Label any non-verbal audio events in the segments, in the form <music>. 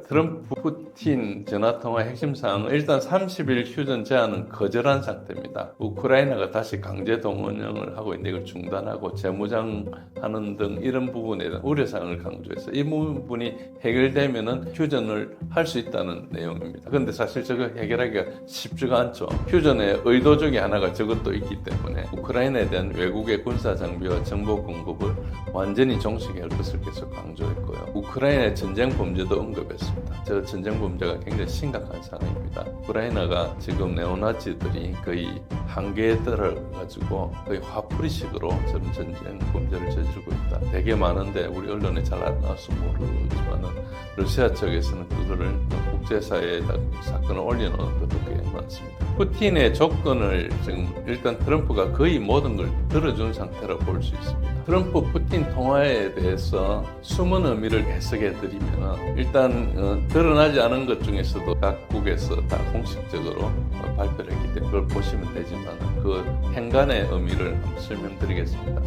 트럼프 푸틴 전화통화 핵심 사항은 일단 30일 휴전 제한은 거절한 상태입니다. 우크라이나가 다시 강제 동원령을 하고 있는데 이걸 중단하고 재무장하는 등 이런 부분에 대한 우려사항을 강조해서 이 부분이 해결되면은 휴전을 할 수 있다는 내용입니다. 그런데 사실 저거 해결하기가 쉽지가 않죠. 휴전의 의도 중에 하나가 저것도 있기 때문에 우크라이나에 대한 외국의 군사 장비와 정보 공급을 완전히 종식할 것을 계속 강조했고요. 우크라이나의 전쟁 범죄도 언급했 습니다. 저 전쟁 범죄가 굉장히 심각한 상황입니다. 우크라이나가 지금 네오나치들이 거의 한계에 떨어가지고 거의 화풀이식으로 저런 전쟁 범죄를 저지르고 있다. 되게 많은데 우리 언론에 잘 안 나와서 모르지만은 러시아 측에서는 그거를 국제사회에다 사건을 올려놓은 것도 꽤 많습니다. 푸틴의 조건을 지금 일단 트럼프가 거의 모든 걸 들어준 상태로 볼수 있습니다. 트럼프 푸틴 통화에 대해서 숨은 의미를 해석해 드리면 일단 어, 드러나지 않은 것 중에서도 각국에서 다 공식적으로 어, 발표를 했기 때문에 그걸 보시면 되지만 그 행간의 의미를 설명드리겠습니다.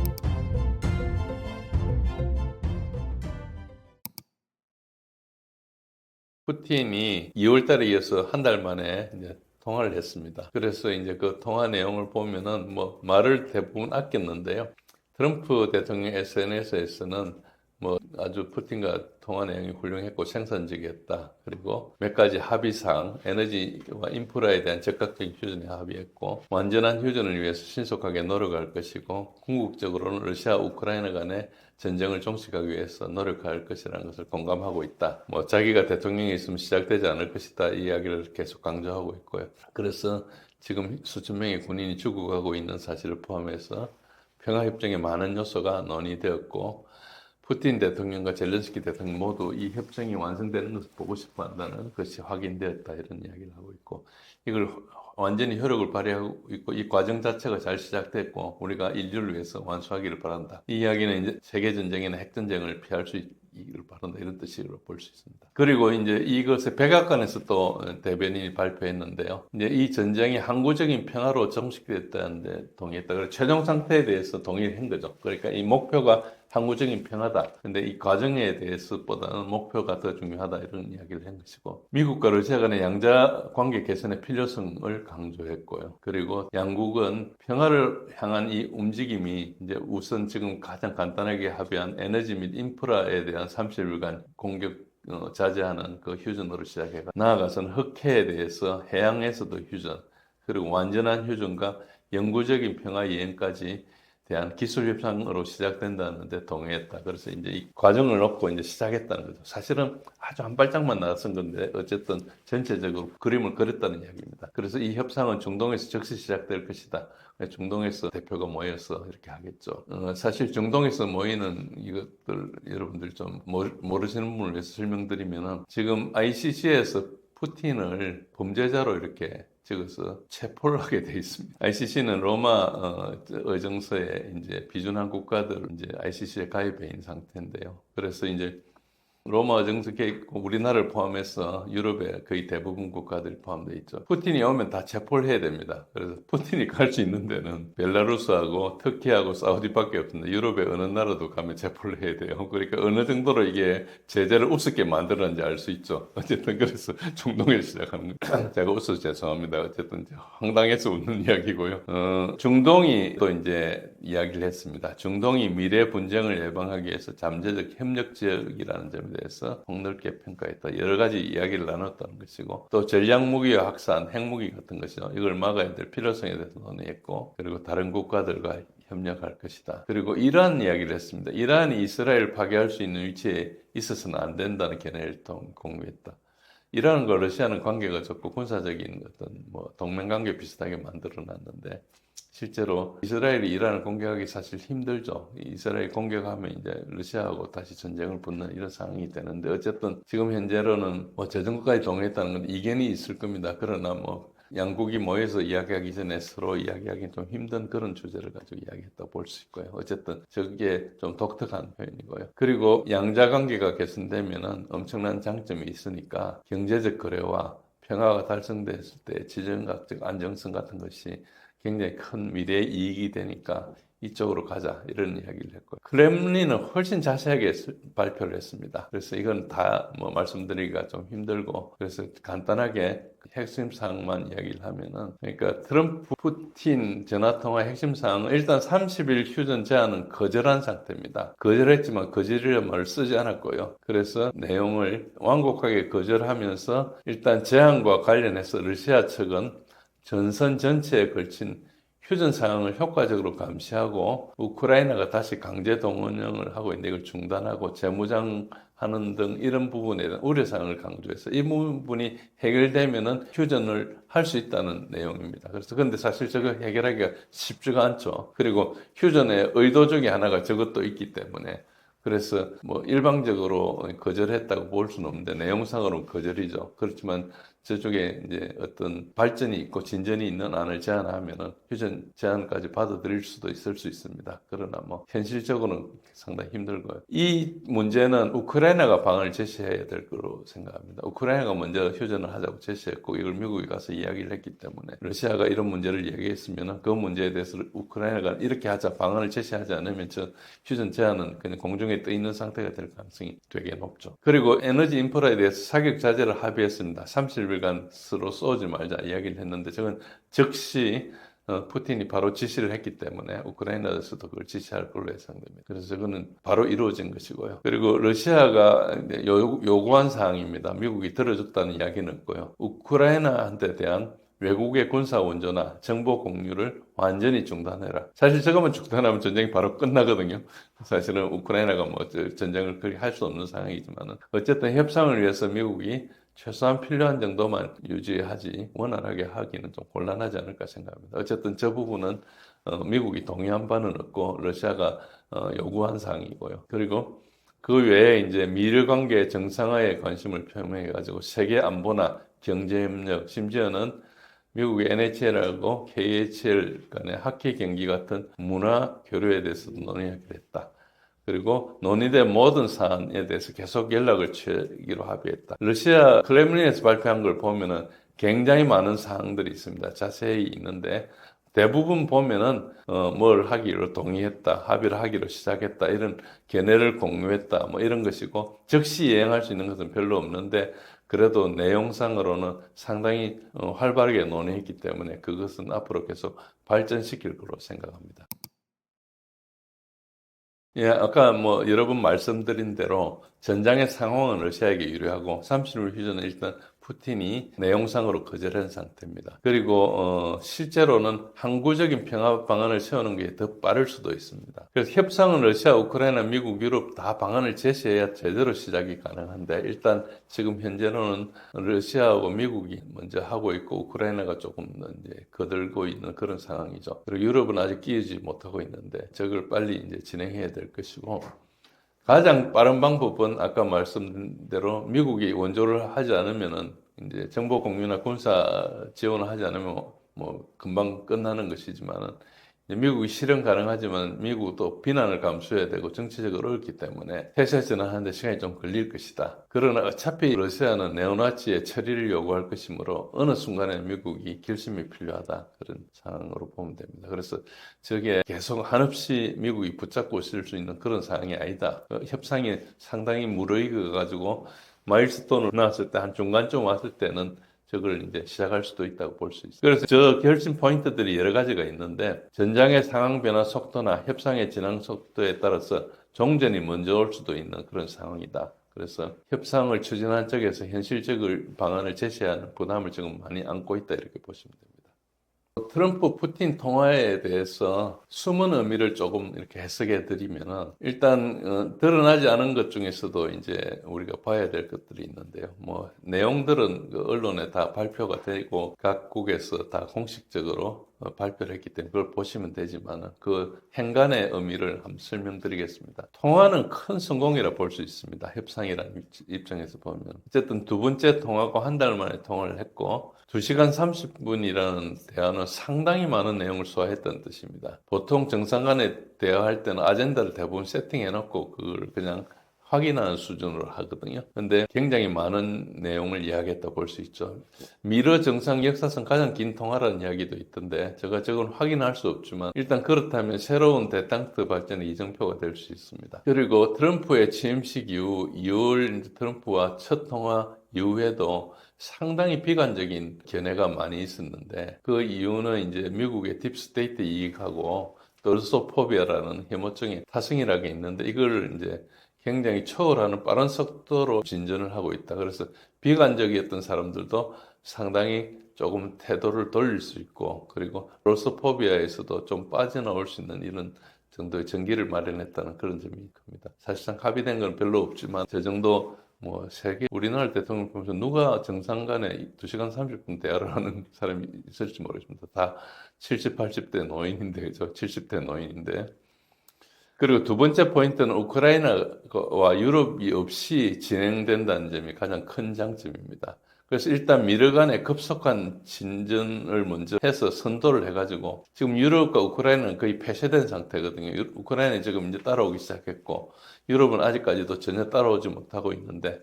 푸틴이 2월 달에 이어서 한 달 만에 이제 통화를 했습니다. 그래서 이제 그 통화 내용을 보면은 뭐 말을 대부분 아꼈는데요. 트럼프 대통령 SNS에서는 뭐 아주 푸틴과 통화 내용이 훌륭했고 생산적이었다. 그리고 몇 가지 합의사항, 에너지와 인프라에 대한 적극적인 휴전에 합의했고 완전한 휴전을 위해서 신속하게 노력할 것이고 궁극적으로는 러시아 우크라이나 간의 전쟁을 종식하기 위해서 노력할 것이라는 것을 공감하고 있다. 뭐 자기가 대통령이 있으면 시작되지 않을 것이다. 이 이야기를 계속 강조하고 있고요. 그래서 지금 수천 명의 군인이 죽어가고 있는 사실을 포함해서 평화협정에 많은 요소가 논의되었고 푸틴 대통령과 젤렌스키 대통령 모두 이 협정이 완성되는 것을 보고 싶어 한다는 것이 확인되었다 이런 이야기를 하고 있고 이걸 완전히 효력을 발휘하고 있고 이 과정 자체가 잘 시작됐고 우리가 인류를 위해서 완수하기를 바란다. 이 이야기는 이제 세계 전쟁이나 핵 전쟁을 피할 수 있기를 바란다 이런 뜻으로 볼 수 있습니다. 그리고 이제 이것을 백악관에서 또 대변인이 발표했는데요. 이제 이 전쟁이 항구적인 평화로 정식됐다는데 동의했다. 그래서 최종 상태에 대해서 동의를 한 거죠. 그러니까 이 목표가 항구적인 평화다. 근데 이 과정에 대해서보다는 목표가 더 중요하다 이런 이야기를 한 것이고 미국과 러시아 간의 양자 관계 개선의 필요성을 강조했고요. 그리고 양국은 평화를 향한 이 움직임이 이제 우선 지금 가장 간단하게 합의한 에너지 및 인프라에 대한 30일간 공격 어, 자제하는 그 휴전으로 시작해 나아가서는 흑해에 대해서 해양에서도 휴전 그리고 완전한 휴전과 영구적인 평화 이행까지 대한 기술 협상으로 시작된다는데 동의했다. 그래서 이제 이 과정을 놓고 이제 시작했다는 거죠. 사실은 아주 한 발짝만 나선 건데 어쨌든 전체적으로 그림을 그렸다는 이야기입니다. 그래서 이 협상은 중동에서 즉시 시작될 것이다. 중동에서 대표가 모여서 이렇게 하겠죠. 어, 사실 중동에서 모이는 이것들 여러분들 좀 모르시는 분을 위해서 설명드리면은 지금 ICC에서 푸틴을 범죄자로 이렇게 적어서 체포를 하게 돼 있습니다. ICC는 로마 어, 의정서에 이제 비준한 국가들 이제 ICC에 가입해 있는 상태인데요. 그래서 이제 로마 정석에 있고 우리나라를 포함해서 유럽의 거의 대부분 국가들이 포함되어 있죠. 푸틴이 오면 다 체포를 해야 됩니다. 그래서 푸틴이 <laughs> 갈 수 있는 데는 벨라루스하고 터키하고 사우디밖에 없는데 유럽의 어느 나라도 가면 체포를 해야 돼요. 그러니까 어느 정도로 이게 제재를 우습게 만들었는지 알 수 있죠. 어쨌든 그래서 <laughs> 중동에 시작하는 거. <clears throat> 제가 웃어서 죄송합니다. 어쨌든 황당해서 웃는 <laughs> 이야기고요. 어, 중동이 또 이제 이야기를 했습니다. 중동이 미래 분쟁을 예방하기 위해서 잠재적 협력 지역이라는 점에 대해서 폭넓게 평가했다. 여러 가지 이야기를 나눴다는 것이고 또 전략 무기와 확산, 핵무기 같은 것이죠. 이걸 막아야 될 필요성에 대해서 논의했고 그리고 다른 국가들과 협력할 것이다. 그리고 이러한 이야기를 했습니다. 이란이 이스라엘을 파괴할 수 있는 위치에 있어서는 안 된다는 견해를 공유했다. 이란과 러시아는 관계가 좋고 군사적인 어떤 뭐 동맹 관계 비슷하게 만들어 놨는데 실제로 이스라엘이 이란을 공격하기 사실 힘들죠. 이스라엘 공격하면 이제 러시아하고 다시 전쟁을 붙는 이런 상황이 되는데 어쨌든 지금 현재로는 뭐 재정국까지 동의했다는 건 이견이 있을 겁니다. 그러나 뭐 양국이 모여서 이야기하기 전에 서로 이야기하기 좀 힘든 그런 주제를 가지고 이야기했다고 볼 수 있고요. 어쨌든 저게 좀 독특한 표현이고요. 그리고 양자 관계가 개선되면은 엄청난 장점이 있으니까 경제적 거래와 평화가 달성됐을 때 지정학적 안정성 같은 것이 굉장히 큰 미래 이익이 되니까 이쪽으로 가자 이런 이야기를 했고요. 크렘린은 훨씬 자세하게 스- 발표를 했습니다. 그래서 이건 다 뭐 말씀드리기가 좀 힘들고 그래서 간단하게 핵심 사항만 이야기를 하면은 그러니까 트럼프 푸틴 전화 통화 핵심 사항은 일단 30일 휴전 제한은 거절한 상태입니다. 거절했지만 거절이라는 말을 쓰지 않았고요. 그래서 내용을 완곡하게 거절하면서 일단 제한과 관련해서 러시아 측은 전선 전체에 걸친 휴전 상황을 효과적으로 감시하고 우크라이나가 다시 강제 동원령을 하고 있는데 이걸 중단하고 재무장하는 등 이런 부분에 대한 우려 사항을 강조해서 이 부분이 해결되면은 휴전을 할 수 있다는 내용입니다. 그래서 근데 사실 저거 해결하기가 쉽지가 않죠. 그리고 휴전의 의도 중에 하나가 저것도 있기 때문에 그래서 뭐 일방적으로 거절했다고 볼 수는 없는데 내용상으로는 거절이죠. 그렇지만 저쪽에 이제 어떤 발전이 있고 진전이 있는 안을 제안하면은 휴전 제안까지 받아들일 수도 있을 수 있습니다. 그러나 뭐 현실적으로는 상당히 힘들고요. 이 문제는 우크라이나가 방안을 제시해야 될 거로 생각합니다. 우크라이나가 먼저 휴전을 하자고 제시했고 이걸 미국이 가서 이야기를 했기 때문에 러시아가 이런 문제를 얘기했으면은 그 문제에 대해서 우크라이나가 이렇게 하자 방안을 제시하지 않으면 저 휴전 제안은 그냥 공중에 떠 있는 상태가 될 가능성이 되게 높죠. 그리고 에너지 인프라에 대해서 사격 자제를 합의했습니다. 30 서로 쏘지 말자 이야기를 했는데 저건 즉시 어, 푸틴이 바로 지시를 했기 때문에 우크라이나에서도 그걸 지시할 걸로 예상됩니다. 그래서 저거는 바로 이루어진 것이고요. 그리고 러시아가 요- 요구한 사항입니다. 미국이 들어줬다는 이야기는 없고요. 우크라이나한테 대한 외국의 군사 원조나 정보 공유를 완전히 중단해라. 사실 저거만 중단하면 전쟁이 바로 끝나거든요. 사실은 우크라이나가 뭐 저- 전쟁을 그리 할 수 없는 상황이지만은 어쨌든 협상을 위해서 미국이 최소한 필요한 정도만 유지하지 원활하게 하기는 좀 곤란하지 않을까 생각합니다. 어쨌든 저 부분은 어, 미국이 동의한 바는 없고 러시아가 어, 요구한 사항이고요. 그리고 그 외에 이제 미일 관계 정상화에 관심을 표명해 가지고 세계 안보나 경제 협력 심지어는 미국의 NHL하고 KHL 간의 하키 경기 같은 문화 교류에 대해서도 논의하기로 했다. 그리고 논의된 모든 사안에 대해서 계속 연락을 취하기로 합의했다. 러시아 크렘린에서 발표한 걸 보면은 굉장히 많은 사항들이 있습니다. 자세히 있는데 대부분 보면은 어, 뭘 하기로 동의했다, 합의를 하기로 시작했다 이런 견해를 공유했다 뭐 이런 것이고 즉시 이행할 수 있는 것은 별로 없는데 그래도 내용상으로는 상당히 어, 활발하게 논의했기 때문에 그것은 앞으로 계속 발전시킬 거로 생각합니다. 예, 아까 뭐 여러 번 말씀드린 대로 전장의 상황은 러시아에게 유리하고 30일 휴전은 일단 푸틴이 내용상으로 거절한 상태입니다. 그리고 어, 실제로는 항구적인 평화 방안을 세우는 게 더 빠를 수도 있습니다. 그래서 협상은 러시아, 우크라이나, 미국, 유럽 다 방안을 제시해야 제대로 시작이 가능한데 일단 지금 현재로는 러시아하고 미국이 먼저 하고 있고 우크라이나가 조금 더 이제 거들고 있는 그런 상황이죠. 그리고 유럽은 아직 끼우지 못하고 있는데 저걸 빨리 이제 진행해야 될 것이고 가장 빠른 방법은 아까 말씀드린 대로 미국이 원조를 하지 않으면은 이제 정보 공유나 군사 지원을 하지 않으면 뭐 금방 끝나는 것이지만은 미국이 실현 가능하지만 미국도 비난을 감수해야 되고 정치적으로 어렵기 때문에 해체 전환하는데 시간이 좀 걸릴 것이다. 그러나 어차피 러시아는 네오나치의 처리를 요구할 것이므로 어느 순간에 미국이 결심이 필요하다. 그런 상황으로 보면 됩니다. 그래서 저게 계속 한없이 미국이 붙잡고 있을 수 있는 그런 상황이 아니다. 어, 협상이 상당히 무르익어 가지고 마일스톤을 나왔을 때 한 중간쯤 왔을 때는 저걸 이제 시작할 수도 있다고 볼 수 있어요. 그래서 저 결심 포인트들이 여러 가지가 있는데 전장의 상황 변화 속도나 협상의 진행 속도에 따라서 종전이 먼저 올 수도 있는 그런 상황이다. 그래서 협상을 추진한 쪽에서 현실적인 방안을 제시하는 부담을 지금 많이 안고 있다 이렇게 보시면 됩니다. 트럼프 푸틴 통화에 대해서 숨은 의미를 조금 이렇게 해석해 드리면은 일단 어, 드러나지 않은 것 중에서도 이제 우리가 봐야 될 것들이 있는데요. 뭐 내용들은 그 언론에 다 발표가 되고 각국에서 다 공식적으로 어, 발표를 했기 때문에 그걸 보시면 되지만은 그 행간의 의미를 한번 설명드리겠습니다. 통화는 큰 성공이라 볼 수 있습니다. 협상이라는 입- 입장에서 보면 어쨌든 두 번째 통화고 한 달 만에 통화를 했고 2시간 30분이라는 대화는 상당히 많은 내용을 소화했던 뜻입니다. 보통 정상 간에 대화할 때는 아젠다를 대부분 세팅해 놓고 그걸 그냥 확인하는 수준으로 하거든요. 근데 굉장히 많은 내용을 이야기했다 볼 수 있죠. 미러 정상 역사상 가장 긴 통화라는 이야기도 있던데 제가 저건 확인할 수 없지만 일단 그렇다면 새로운 대땅트 발전의 이정표가 될 수 있습니다. 그리고 트럼프의 취임식 이후 2월 이제 트럼프와 첫 통화 이후에도 상당히 비관적인 견해가 많이 있었는데 그 이유는 이제 미국의 딥스테이트 이익하고 떨소포비아라는 혐오증이 타승이라게 있는데 이걸 이제 굉장히 초월하는 빠른 속도로 진전을 하고 있다. 그래서 비관적이었던 사람들도 상당히 조금 태도를 돌릴 수 있고 그리고 롤소포비아에서도 좀 빠져나올 수 있는 이런 정도의 전기를 마련했다는 그런 점이 큽니다. 사실상 합의된 건 별로 없지만 저 정도 뭐 세계 우리나라 대통령 보면서 누가 정상 간에 2시간 30분 대화를 하는 사람이 있을지 모르겠습니다. 다 70, 80대 노인인데 그죠? 70대 노인인데 그리고 두 번째 포인트는 우크라이나와 유럽이 없이 진행된다는 점이 가장 큰 장점입니다. 그래서 일단 미르 간의 급속한 진전을 먼저 해서 선도를 해가지고 지금 유럽과 우크라이나는 거의 폐쇄된 상태거든요. 유- 우크라이나는 지금 이제 따라오기 시작했고 유럽은 아직까지도 전혀 따라오지 못하고 있는데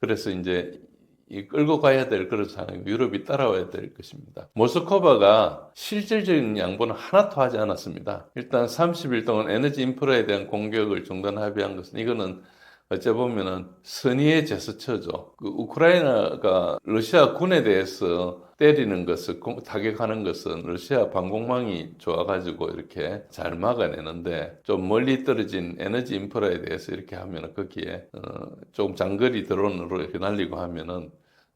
그래서 이제 이 끌고 가야 될 그런 상황이고 유럽이 따라와야 될 것입니다. 모스크바가 실질적인 양보는 하나도 하지 않았습니다. 일단 30일 동안 에너지 인프라에 대한 공격을 중단 합의한 것은 이거는 어째 보면은 선의의 제스처죠. 그 우크라이나가 러시아 군에 대해서 때리는 것을 공- 타격하는 것은 러시아 방공망이 좋아가지고 이렇게 잘 막아내는데 좀 멀리 떨어진 에너지 인프라에 대해서 이렇게 하면은 거기에 어, 조금 장거리 드론으로 이렇게 날리고 하면은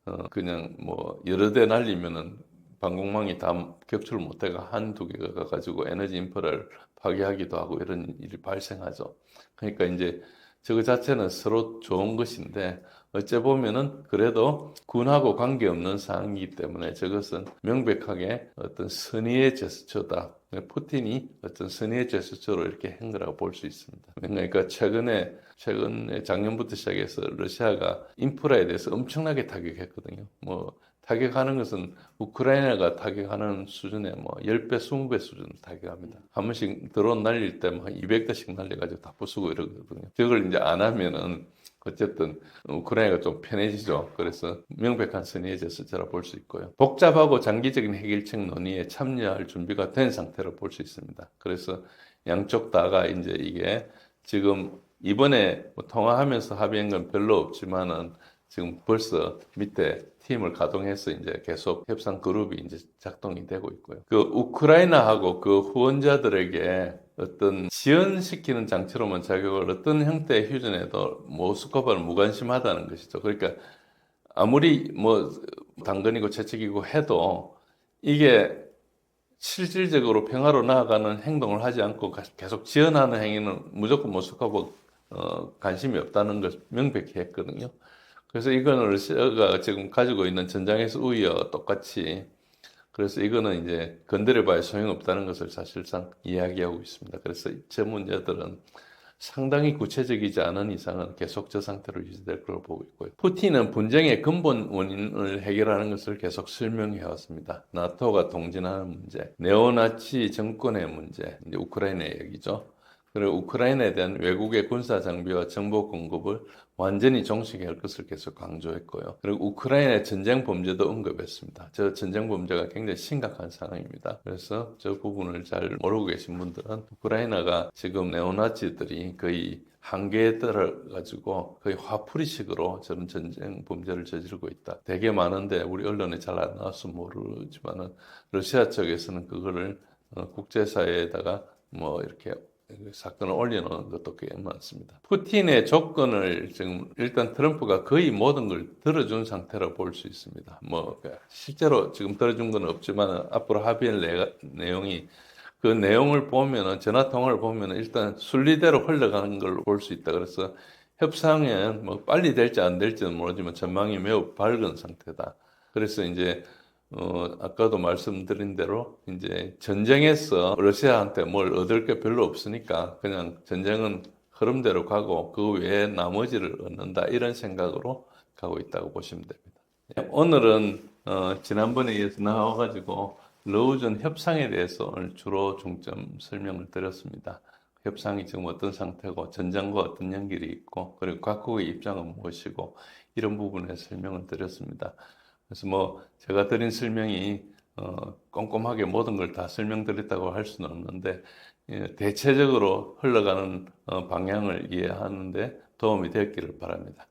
어, 그냥 뭐 여러 대 날리면은 방공망이 다 격추를 못해가 한 두 개가 가가지고 에너지 인프라를 파괴하기도 하고 이런 일이 발생하죠. 그러니까 이제 저거 자체는 서로 좋은 것인데 어째 보면은 그래도 군하고 관계없는 상황이기 때문에 저것은 명백하게 어떤 선의의 제스처다. 푸틴이 어떤 선의의 제스처로 이렇게 한 거라고 볼 수 있습니다. 그러니까 최근에 최근에 작년부터 시작해서 러시아가 인프라에 대해서 엄청나게 타격했거든요. 뭐 타격하는 것은 우크라이나가 타격하는 수준의 뭐 10배, 20배 수준을 타격합니다. 한 번씩 드론 날릴 때뭐 200대씩 날려가지고 다 부수고 이러거든요. 저걸 이제 안 하면은 어쨌든 우크라이나가 좀 편해지죠. 그래서 명백한 선의의 제스처라 볼 수 있고요. 복잡하고 장기적인 해결책 논의에 참여할 준비가 된 상태로 볼 수 있습니다. 그래서 양쪽 다가 이제 이게 지금 이번에 뭐 통화하면서 합의한 건 별로 없지만은 지금 벌써 밑에 팀을 가동해서 이제 계속 협상 그룹이 이제 작동이 되고 있고요. 그 우크라이나하고 그 후원자들에게 어떤 지연시키는 장치로만 자격을 어떤 형태의 휴전에도 모스크바를 무관심하다는 것이죠. 그러니까 아무리 뭐 당근이고 채찍이고 해도 이게 실질적으로 평화로 나아가는 행동을 하지 않고 계속 지연하는 행위는 무조건 모스크바 어, 관심이 없다는 걸 명백히 했거든요. 그래서 이거는 러시아가 지금 가지고 있는 전장에서 우위와 똑같이 그래서 이거는 이제 건드려 봐야 소용없다는 것을 사실상 이야기하고 있습니다. 그래서 전문자들은 상당히 구체적이지 않은 이상은 계속 저 상태로 유지될 거로 보고 있고요. 푸틴은 분쟁의 근본 원인을 해결하는 것을 계속 설명해 왔습니다. 나토가 동진하는 문제, 네오나치 정권의 문제, 이제 우크라이나 얘기죠. 그리고 우크라이나에 대한 외국의 군사 장비와 정보 공급을 완전히 종식할 것을 계속 강조했고요. 그리고 우크라이나의 전쟁 범죄도 언급했습니다. 저 전쟁 범죄가 굉장히 심각한 상황입니다. 그래서 저 부분을 잘 모르고 계신 분들은 우크라이나가 지금 네오나치들이 거의 한계에 떨어가지고 거의 화풀이식으로 저런 전쟁 범죄를 저지르고 있다. 되게 많은데 우리 언론에 잘 안 나와서 모르지만은 러시아 쪽에서는 그거를 어, 국제사회에다가 뭐 이렇게 사건을 올려놓은 것도 꽤 많습니다. 푸틴의 조건을 지금 일단 트럼프가 거의 모든 걸 들어준 상태로 볼 수 있습니다. 뭐 실제로 지금 들어준 건 없지만 앞으로 합의할 내, 내용이 그 내용을 보면은 전화 통화를 보면은 일단 순리대로 흘러가는 걸 볼 수 있다. 그래서 협상은 뭐 빨리 될지 안 될지는 모르지만 전망이 매우 밝은 상태다. 그래서 이제 어, 아까도 말씀드린 대로 이제 전쟁에서 러시아한테 뭘 얻을 게 별로 없으니까 그냥 전쟁은 흐름대로 가고 그 외에 나머지를 얻는다 이런 생각으로 가고 있다고 보시면 됩니다. 오늘은 어, 지난번에 이어서 나와가지고 러우전 협상에 대해서 오늘 주로 중점 설명을 드렸습니다. 협상이 지금 어떤 상태고 전장과 어떤 연결이 있고 그리고 각국의 입장은 무엇이고 이런 부분에 설명을 드렸습니다. 그래서 뭐 제가 드린 설명이 어, 꼼꼼하게 모든 걸 다 설명드렸다고 할 수는 없는데 예, 대체적으로 흘러가는 어, 방향을 이해하는데 도움이 되었기를 바랍니다.